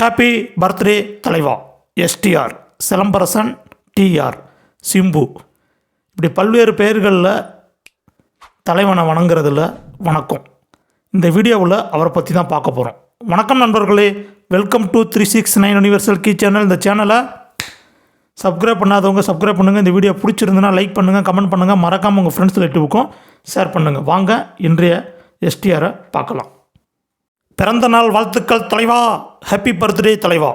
Happy birthday தலைவா. STR Silambarasan TR Simbu. இப்படி பல்வேறு பெயர்களில் தலைவனை வணங்குறதுல வணக்கம். இந்த வீடியோவில் அவரை பற்றி தான் பார்க்க போகிறோம் வணக்கம் நண்பர்களே welcome to three six nine universal key channel இந்த சேனலை சப்ஸ்கிரைப் பண்ணாதவங்க சப்ஸ்கிரைப் பண்ணுங்கள் இந்த வீடியோ பிடிச்சிருந்துன்னா லைக் பண்ணுங்கள் கமெண்ட் பண்ணுங்கள் மறக்காமல் உங்கள் ஃப்ரெண்ட்ஸ் ரிலேட்டிவுக்கும் ஷேர் பண்ணுங்கள் வாங்க இன்றைய எஸ்டிஆரை பார்க்கலாம். பிறந்த நாள் வாழ்த்துக்கள் தலைவா! ஹாப்பி பர்த்டே தலைவா.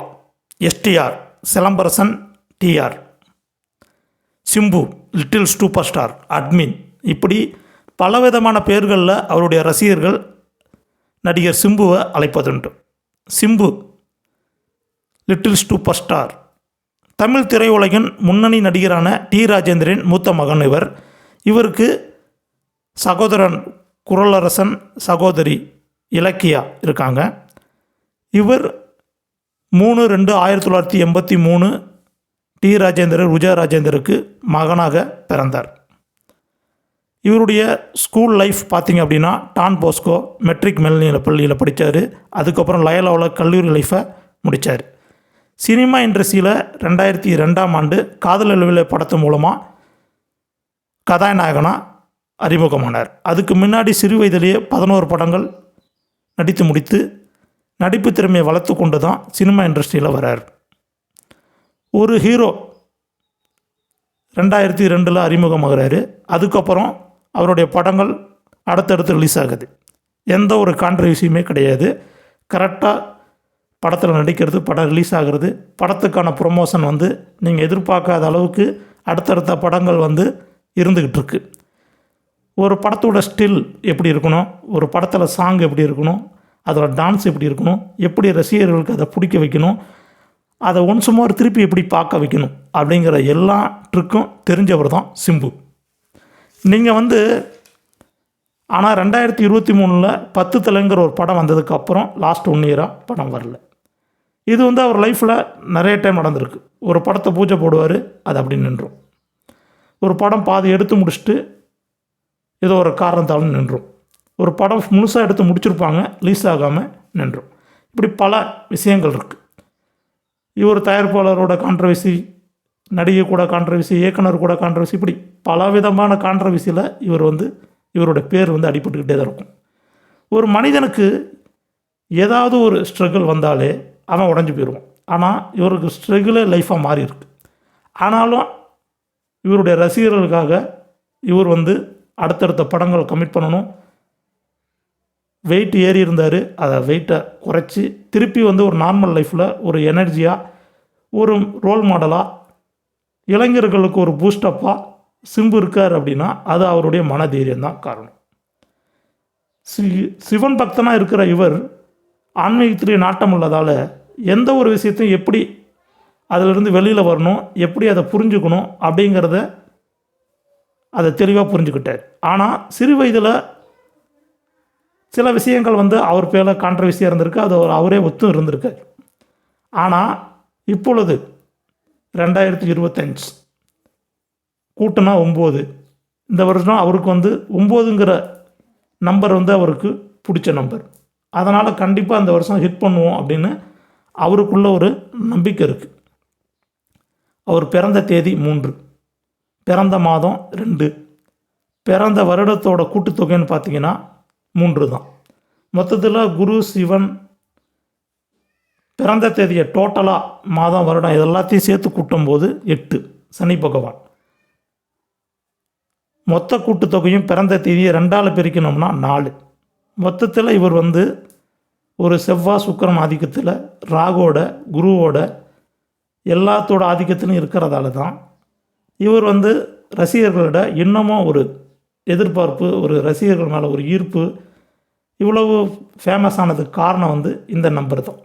STR Silambarasan TR Simbu little super star admin இப்படி பலவிதமான பெயர்களில் அவருடைய ரசிகர்கள் நடிகர் சிம்புவை அழைப்பதுண்டு. Simbu little super star Tamil திரையுலகின் முன்னணி நடிகரான டி ராஜேந்திரன் மூத்த மகன் இவர். இவருக்கு சகோதரன் குரலரசன் சகோதரி இலக்கியா இருக்காங்க. இவர் மூணு ரெண்டு ஆயிரத்தி தொள்ளாயிரத்தி எண்பத்தி மூணு டி ராஜேந்திரன் ருஜா ராஜேந்தருக்கு மகனாக பிறந்தார். இவருடைய ஸ்கூல் லைஃப் பார்த்திங்க அப்படின்னா டான் போஸ்கோ மெட்ரிக் மேல்நிலை பள்ளியில் படித்தார் அதுக்கப்புறம் லயலாவில் கல்லூரி லைஃப்பை முடித்தார் சினிமா இண்டஸ்ட்ரியில் ரெண்டாயிரத்தி ரெண்டாம் ஆண்டு காதல் அலுவல படத்து மூலமாக கதாநாயகனாக அறிமுகமானார். அதுக்கு முன்னாடி சிறு வயதிலேயே பதினோரு படங்கள் நடித்து முடித்து நடிப்பு திறமையை வளர்த்து கொண்டு தான் சினிமா இண்டஸ்ட்ரியில் வரார் ஒரு ஹீரோ ரெண்டாயிரத்தி ரெண்டில் அறிமுகமாகிறாரு. அதுக்கப்புறம் அவருடைய படங்கள் அடுத்தடுத்து ரிலீஸ் ஆகுது. எந்த ஒரு கான்ட்ரவர்சியுமே கிடையாது. கரெக்டாக படத்தில் நடிக்கிறது படம் ரிலீஸ் ஆகிறது படத்துக்கான ப்ரொமோஷன் வந்து நீங்கள் எதிர்பார்க்காத அளவுக்கு அடுத்தடுத்த படங்கள் வந்து இருந்துக்கிட்டு இருக்கு. ஒரு படத்தோட ஸ்டில் எப்படி இருக்கணும்? ஒரு படத்தில் சாங் எப்படி இருக்கணும்? அதோட டான்ஸ் எப்படி இருக்கணும்? எப்படி ரசிகர்களுக்கு அதை பிடிக்க வைக்கணும்? அதை ஒன்ஸ் மோர் திருப்பி எப்படி பார்க்க வைக்கணும்? அப்படிங்கிற எல்லா ட்ரிக்கும் தெரிஞ்சவர் தான் சிம்பு. நீங்கள் வந்து ஆனால் ரெண்டாயிரத்தி இருபத்தி மூணில் பத்து தலைங்கிற ஒரு படம் வந்ததுக்கப்புறம் லாஸ்ட் ஒன் இயராக படம் வரல. இது வந்து அவர் லைஃப்பில் நிறைய டைம் நடந்திருக்கு. ஒரு படத்தை பூஜை போடுவார் அது அப்படி நின்றும். ஒரு படம் பாதி எடுத்து முடிச்சுட்டு ஏதோ ஒரு காரணத்தாலும் நின்றும். ஒரு படம் முழுசாக எடுத்து முடிச்சிருப்பாங்க ரிலீஸ் ஆகாமல் நின்றும் இப்படி பல விஷயங்கள் இருக்குது இவர் தயாரிப்பாளரோட கான்ட்ரவர்சி நடிகை கூட கான்ட்ரவர்சி இயக்குனர் கூட கான்ட்ரவர்சி இப்படி பல விதமான கான்ட்ரவர்சியில் இவர் வந்து இவரோட பேர் வந்து அடிபட்டுக்கிட்டே தான் இருக்கும். ஒரு மனிதனுக்கு ஏதாவது ஒரு ஸ்ட்ரகிள் வந்தாலே அவன் உடஞ்சி போயிடுவான். ஆனால் இவருக்கு ஸ்ட்ரகிளே லைஃபாக மாறி இருக்கு. ஆனாலும் இவருடைய ரசிகர்களுக்காக இவர் வந்து அடுத்தடுத்த படங்கள் கமிட் பண்ணணும். வெயிட் ஏறி இருந்தார். அதை வெயிட்டை குறைச்சி திருப்பி வந்து ஒரு நார்மல் லைஃப்பில் ஒரு எனர்ஜியாக ஒரு ரோல் மாடலாக இளைஞர்களுக்கு ஒரு பூஸ்டப்பாக சிம்பு இருக்கார் அப்படின்னா அது அவருடைய மனதைரியம் தான் காரணம். சி சிவன் பக்தனாக இருக்கிற இவர் ஆன்மீகத்திலே நாட்டம் உள்ளதால் எந்த ஒரு விஷயத்தையும் எப்படி அதிலிருந்து வெளியில் வரணும் எப்படி அதை புரிஞ்சுக்கணும் அப்படிங்கிறத அதை தெளிவாக புரிஞ்சுக்கிட்டார். ஆனால் சிறு வயதில் சில விஷயங்கள் வந்து அவர் பேரில் கான்ட்ரவர்சியாக இருந்திருக்கு அது அவரே ஒத்தும் இருந்திருக்கார் ஆனால் இப்பொழுது ரெண்டாயிரத்தி இருபத்தஞ்சு கூட்டினா ஒம்பது. இந்த வருஷம் அவருக்கு வந்து ஒம்போதுங்கிற நம்பர் வந்து அவருக்கு பிடிச்ச நம்பர் அதனால் கண்டிப்பாக இந்த வருஷம் ஹிட் பண்ணுவோம் அப்படின்னு அவருக்குள்ள ஒரு நம்பிக்கை இருக்குது அவர் பிறந்த தேதி மூன்று. பிறந்த மாதம் ரெண்டு. பிறந்த வருடத்தோட கூட்டுத்தொகைன்னு பார்த்தீங்கன்னா மூன்று தான் மொத்தத்தில் குரு சிவன் பிறந்த தேதியை டோட்டலாக மாதம் வருடம் இது எல்லாத்தையும் சேர்த்து கூட்டும்போது எட்டு சனி பகவான். மொத்த கூட்டுத்தொகையும் பிறந்த தேதியை ரெண்டால் பிரிக்கணும்னா நாலு. மொத்தத்தில் இவர் வந்து ஒரு செவ்வாய் சுக்கரன் ஆதிக்கத்தில் ராகோட குருவோட எல்லாத்தோட ஆதிக்கத்திலும் இருக்கிறதால தான் இவர் வந்து ரசிகர்களோட இன்னமும் ஒரு எதிர்பார்ப்பு ஒரு ரசிகர்கள் மேலே ஒரு ஈர்ப்பு இவ்வளவு ஃபேமஸ் ஆனதுக்கு காரணம் வந்து இந்த நம்பர் தான்.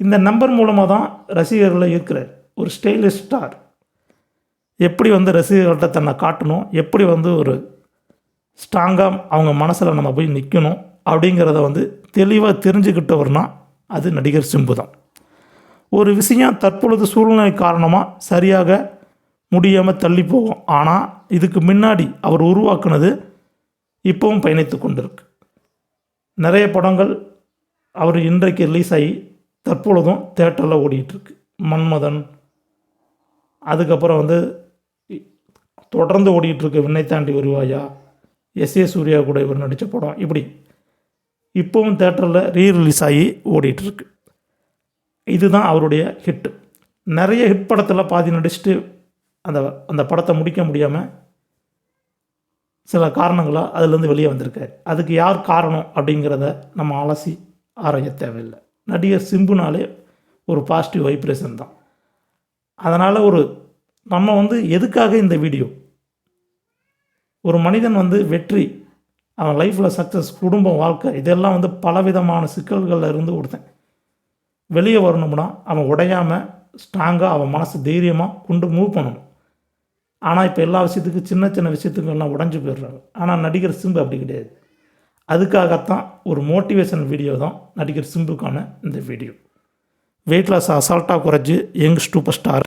இந்த நம்பர் மூலமாக தான் ரசிகர்களை இருக்கிறார் ஒரு ஸ்டைலிஷ் ஸ்டார் எப்படி வந்து ரசிகர்கள்ட்ட தன்னை காட்டணும் எப்படி வந்து ஒரு ஸ்ட்ராங்காக அவங்க மனசில் நம்ம போய் நிற்கணும் அப்படிங்கிறத வந்து தெளிவாக தெரிஞ்சுக்கிட்டவர்னா அது நடிகர் சிம்பு தான். ஒரு விஷயம் தற்பொழுது சூழ்நிலை காரணமாக சரியாக முடியாமல் தள்ளி போகும். ஆனால் இதுக்கு முன்னாடி அவர் உருவாக்குனது இப்போவும் பயணித்து கொண்டிருக்கு. நிறைய படங்கள் அவர் இன்றைக்கு ரிலீஸ் ஆகி தற்பொழுதும் தேட்டரில் ஓடிட்டுருக்கு. மன்மதன் அதுக்கப்புறம் வந்து தொடர்ந்து ஓடிட்டுருக்கு விண்ணை தாண்டி வருவாயா எஸ் ஏ சூர்யா கூட இவர் நடித்த படம். இப்படி. இப்போவும் தேட்டரில் ரீ ரிலீஸ் ஆகி ஓடிட்டுருக்கு. இதுதான் அவருடைய ஹிட்டு நிறைய ஹிட் படத்தில் பாதி நடிச்சுட்டு அந்த அந்த படத்தை முடிக்க முடியாமல் சில காரணங்களாக அதுலேருந்து வெளியே வந்திருக்காரு. அதுக்கு யார் காரணம் அப்படிங்கிறத நம்ம அலசி ஆராய தேவையில்லை. நடிகர் சிம்புனாலே ஒரு பாசிட்டிவ் வைப்ரேஷன் தான். அதனால் ஒரு நம்ம வந்து எதுக்காக இந்த வீடியோ ஒரு மனிதன் வந்து வெற்றி அவன் லைஃப்பில் சக்ஸஸ் குடும்பம் வாழ்க்கை இதெல்லாம் வந்து பலவிதமான சிக்கல்களில் இருந்து ஒருத்தன் வெளியே வரணும்னா அவன் உடையாமல் ஸ்ட்ராங்காக அவன் மனசு தைரியமாக கொண்டு மூவ் பண்ணணும். ஆனால் இப்போ எல்லா விஷயத்துக்கும் சின்ன சின்ன விஷயத்துக்கும் எல்லாம் உடஞ்சி போயிடுறாங்க. ஆனால் நடிகர் சிம்பு அப்படி கிடையாது. அதுக்காகத்தான் ஒரு மோட்டிவேஷன் வீடியோ தான் நடிகர் சிம்புக்கான இந்த வீடியோ வெயிட் லாஸ் அசால்ட்டாக குறைஞ்சி யங் சூப்பர் ஸ்டார்